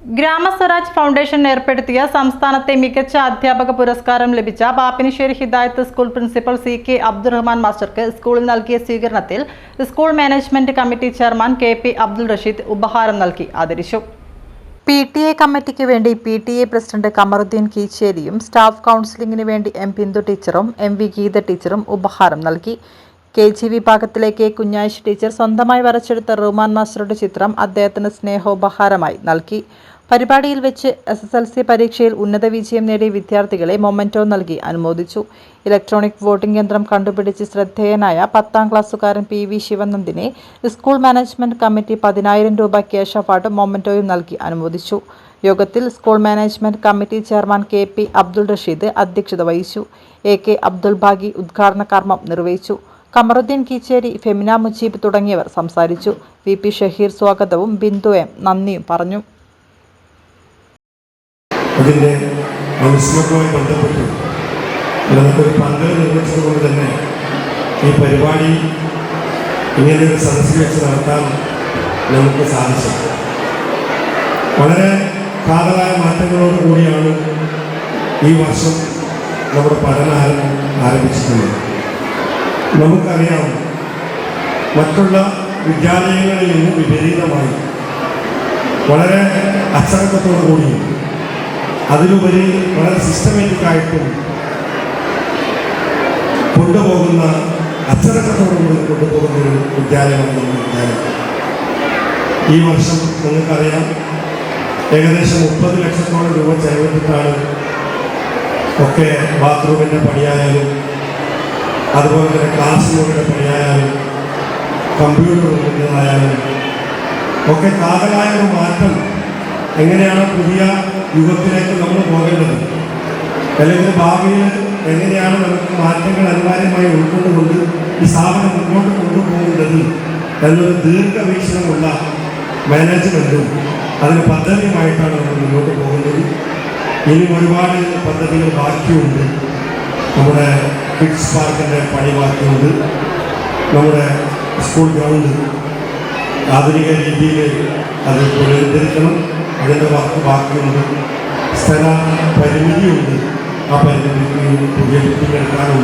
GramSwaraj foundation ഏർപ്പെടുത്തിയ സംസ്ഥാനത്തെ മികച്ച അധ്യാപക പുരസ്കാരം ലഭിച്ച Pappinisseri Hidayath school principal C K Abdurahman മാസ്റ്റർക്ക് സ്കൂളിൽ നൽകിയ സ്വീകരണത്തിൽ school management committee chairman K P Abdul Rasheed ഉപഹാരം നൽകി ആദരിച്ചു. പി ടി എ കമ്മിറ്റിക്ക് വേണ്ടി P T A president Kamaruddin കീച്ചേരിയും staff കൗൺസിലിംഗിന് വേണ്ടി എം ബിന്ദു ടീച്ചറും എം വി ഗീത ടീച്ചറും ഉപഹാരം നൽകി. കെ ജി വിഭാഗത്തിലേക്ക് കുഞ്ഞാഴ്ച ടീച്ചർ സ്വന്തമായി വരച്ചെടുത്ത റഹ്മാൻ മാസ്റ്ററുടെ ചിത്രം അദ്ദേഹത്തിന് സ്നേഹോപഹാരമായി നൽകി. പരിപാടിയിൽ വെച്ച് എസ് എസ് എൽ സി പരീക്ഷയിൽ ഉന്നത വിജയം നേടിയ വിദ്യാർത്ഥികളെ മൊമെന്റോ നൽകി അനുമോദിച്ചു. ഇലക്ട്രോണിക് വോട്ടിംഗ് യന്ത്രം കണ്ടുപിടിച്ച് ശ്രദ്ധേയനായ പത്താം ക്ലാസ്സുകാരൻ പി വി ശിവനന്ദിനെ സ്കൂൾ മാനേജ്മെന്റ് കമ്മിറ്റി പതിനായിരം രൂപ ക്യാഷ് അവാർഡ് മൊമെന്റോയും നൽകി അനുമോദിച്ചു. യോഗത്തിൽ school management committee chairman K P Abdul Rasheed അധ്യക്ഷത വഹിച്ചു. എ കെ അബ്ദുൾ ഭാഗി ഉദ്ഘാടന കർമ്മം നിർവഹിച്ചു. കമറുദ്ദീൻ കീച്ചേരി ഫെമിന മുജീബ് തുടങ്ങിയവർ സംസാരിച്ചു. വി പി ഷഹീർ സ്വാഗതവും. ബിന്ദു എം നന്ദിയും പറഞ്ഞു. അതിന്റെ അനുസ്മരണവുമായി ബന്ധപ്പെട്ട് നമുക്കൊരു പങ്ക് നിർവഹിച്ചതുകൊണ്ട് തന്നെ ഈ പരിപാടി ഇങ്ങനെയൊരു സദസ്സിൽ വെച്ച് നടത്താൻ നമുക്ക് സാധിച്ചു. വളരെ കാതലായ മാറ്റങ്ങളോട് കൂടിയാണ് ഈ വർഷം നമ്മുടെ പഠനം ആരം- ആരംഭിച്ചിട്ടുള്ളത്. നമുക്കറിയാം. മറ്റുള്ള വിദ്യാലയങ്ങളിൽ നിന്ന് വിപരീതമായി. വളരെ അച്ചടക്കത്തോടു കൂടി അതിലുപരി വളരെ സിസ്റ്റമാറ്റിക് ആയിട്ടും കൊണ്ടുപോകുന്ന അച്ചടക്കത്തോടുകൂടി കൊണ്ടുപോകുന്ന ഒരു വിദ്യാലയമാണ് നമ്മുടെ വിദ്യാലയം. ഈ വർഷം നിങ്ങൾക്കറിയാം ഏകദേശം മുപ്പത് ലക്ഷത്തോളം രൂപ ചെലവിട്ടിട്ടാണ് ഒക്കെ ബാത്റൂമിന്റെ പണിയായാലും അതുപോലെ തന്നെ ക്ലാസ് റൂമിന്റെ പണിയായാലും കമ്പ്യൂട്ടർ റൂമിന്റെതായാലും ഒക്കെ കാതലായ ഒരു മാറ്റം എങ്ങനെയാണ് പുതിയ യുഗത്തിലേക്ക് നമ്മൾ പോകേണ്ടത്? അല്ലെങ്കിൽ ഭാവിയിൽ എങ്ങനെയാണ് നമുക്ക് മാറ്റങ്ങൾ അനിവാര്യമായി ഉൾക്കൊണ്ടുകൊണ്ട് ഈ സ്ഥാപനം മുന്നോട്ട് കൊണ്ടുപോകേണ്ടത് എന്നൊരു ദീർഘവീക്ഷണമുള്ള മാനേജ്മെന്റും അതിന് പദ്ധതിയുമായിട്ടാണ് നമ്മൾ മുന്നോട്ട് പോകുന്നത്. ഇനി ഒരുപാട് പദ്ധതികൾ ബാക്കിയുണ്ട്. നമ്മുടെ കിഡ്സ് പാർക്കിന്റെ പണി നമ്മുടെ സ്കൂൾ ഗ്രൗണ്ട് ആധുനിക രീതിയിൽ അത് പുനരുദ്ധരിക്കണം. അതിന്റെ വർക്ക് ബാക്കിയുണ്ട്. സ്ഥല പരിമിതിയുണ്ട്. ആ പരിമിതി പുതിയ കെട്ടിടക്കാനുണ്ട്